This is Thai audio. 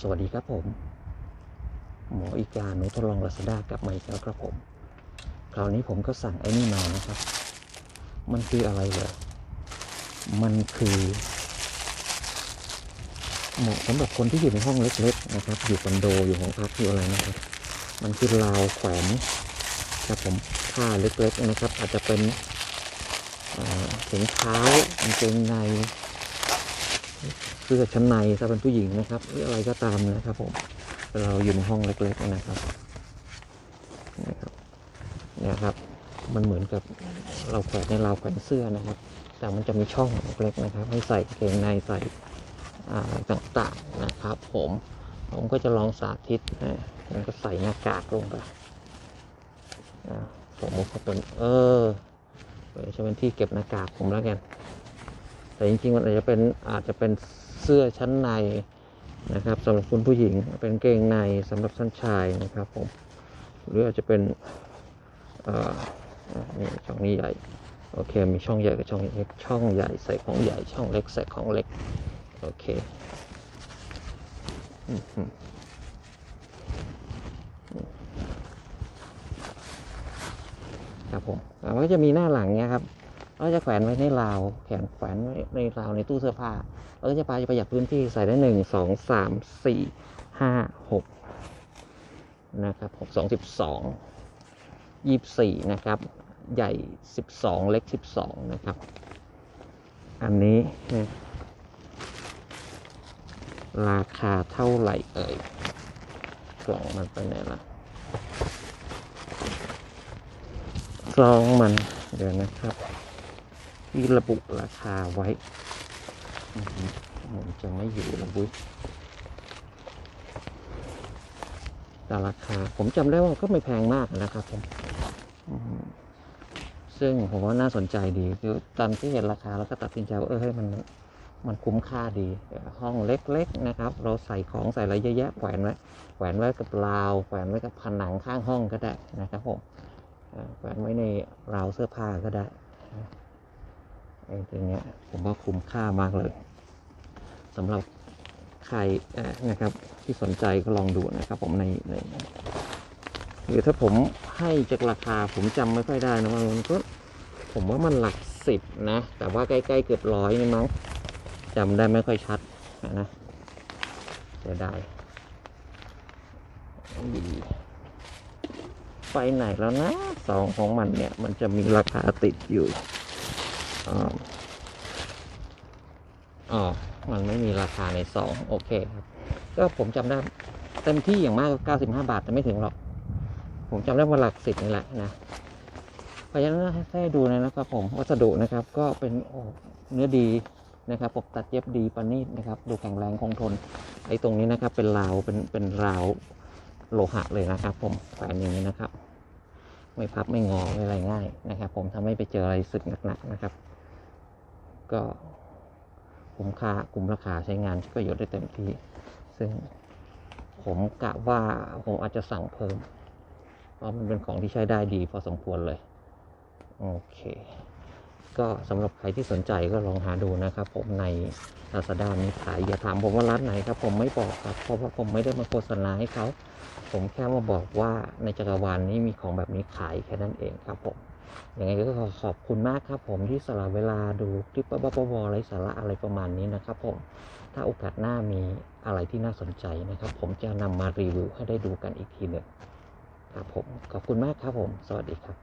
สวัสดีครับผม หมออีกาหนูทดลองลาซาด้ากลับมาอีกแล้วครับผม คราวนี้ผมก็สั่งไอ้นี่มานะครับ มันคืออะไรเหรอมันคือเหมาะสำหรับคนที่อยู่ในห้องเล็กๆนะครับ อยู่คอนโดอยู่ของพักอยู่อะไรนะครับ มันคือราวแขวนครับผมผ้าเล็กๆนะครับ อาจจะเป็นเอ่อถุงเท้ากางเกงใน สื้อชั้นในถ้าเป็นผู้หญิงนะครับหรืออะไรก็ตามนะครับผมเราอยู่ในห้องเล็กๆนะครับนะครับเนี่ยครับ มันเหมือนกับเราแขวนในราวแขวนเสื้อนะครับ แต่มันจะมีช่องเล็กๆนะครับ ให้ใส่เกงในใส่ต่างๆนะครับ ผมผมก็จะลองสาธิตนะก็ใส่หน้ากากลงไปผมว่าเป็นเออจะเป็นที่เก็บหน้ากากผมแล้วกัน แต่จริงๆมันอาจจะเป็นอาจจะเป็นเสื้อชั้นในนะครับสำหรับคุณผู้หญิงเป็นเกงในสำหรับท่านชายนะครับผมหรืออาจจะเป็นอ่ออะนี่ช่องนี้ใหญ่โอเคมีช่องใหญ่กับช่องเล็กช่องใหญ่ใส่ของใหญ่ช่องเล็กใส่ของเล็กโอเคครับผมแล้วก็จะมีหน้าหลังเนี้ยครับ เราจะแขวนไว้ในราวแขวนแขวนไว้ในราวในตู้เสื้อผ้าเราก็จะไปประหยัดพื้นที่ใส่ได้หนึ่งสองสามสี่ห้าหกนะครับหกสองสิบสองยี่สี่นะครับ ใหญ่สิบสองเล็กสิบสองนะครับ อันนี้นะราคาเท่าไหร่เอ่ยกล่องมันไปไหนละกล่องมันเดี๋ยวนะครับ ที่ระบุราคาไว้อือหือผมจะไม่อยู่ระบุแต่ราคา ผมจำได้ว่าก็ไม่แพงมากนะครับผมซึ่งผมว่าน่าสนใจดีคือตอนที่เห็นราคาแล้วก็ตัดสินใจว่าเออเฮ้มันมันคุ้มค่าดี ห้องเล็กๆนะครับ เราใส่ของใส่อะไรเยอะแยะแขวนไว้แขวนไว้กับราวแขวนไว้กับผนังข้างห้องก็ได้นะครับผมแขวนไว้ในราวเสื้อผ้าก็ได้ ตัวเนี้ยผมว่าคุ้มค่ามากเลยสำหรับใครนะครับที่สนใจก็ลองดูนะครับ ผมในในหรือถ้าผมให้จากราคาผมจำไม่ค่อยได้นะมันก็ผมว่ามันหลักสิบนะ แต่ว่าใกล้ๆเกือบร้อยนี่มั้งจำได้ไม่ค่อยชัดนะเสียดายอีไปไหนแล้วนะสองของมันเนี่ย มันจะมีราคาติดอยู่ อ๋ออ๋อมันไม่มีราคาในซองโอเคครับ ก็ผมจำได้เต็มที่อย่างมากก็95บห้าบาท แต่ไม่ถึงหรอก ผมจำได้ว่าหลักสิบนี่แหละนะเพราะฉะนั้นให้ดูนะครับ ผมวัสดุนะครับ ก็เป็นเนื้อดีนะครับปกตัดเย็บดีประณีตนะครับ ดูแข็งแรงคงทน ไอ้ตรงนี้นะครับ เป็นราวเป็นเป็นราวโลหะเลยนะครับ ผมแขวนอย่างนี้นะครับ ไม่พับไม่งอไม่อะไรง่ายนะครับ ผมทำให้ไปเจออะไรสึกหนักๆนะครับ ก็คุ้มค่ากลุ่มราคาใช้งานก็อยู่ได้เต็มที่ ซึ่งผมกะว่าผมอาจจะสั่งเพิ่ม เพราะมันเป็นของที่ใช้ได้ดีพอสมควรเลย โอเค ก็สำหรับใครที่สนใจก็ลองหาดูนะครับ ผมใน Lazada มีขายอย่าถามผมว่าร้านไหนครับ ผมไม่บอกครับ เพราะว่าผมไม่ได้มาโฆษณาให้เขาผมแค่มาบอกว่าในจักรวาลนี้มีของแบบนี้ขายแค่นั้นเองครับผมยังไงก็ขอขอบคุณมากครับผมที่สละเวลาดูคลิปบ้าๆบอๆไรสาระอะไรประมาณนี้นะครับผมถ้าโอกาสหน้ามีอะไรที่น่าสนใจนะครับ ผมจะนำมารีวิวให้ได้ดูกันอีกทีหนึ่งครับผมขอบคุณมากครับผม สวัสดีครับ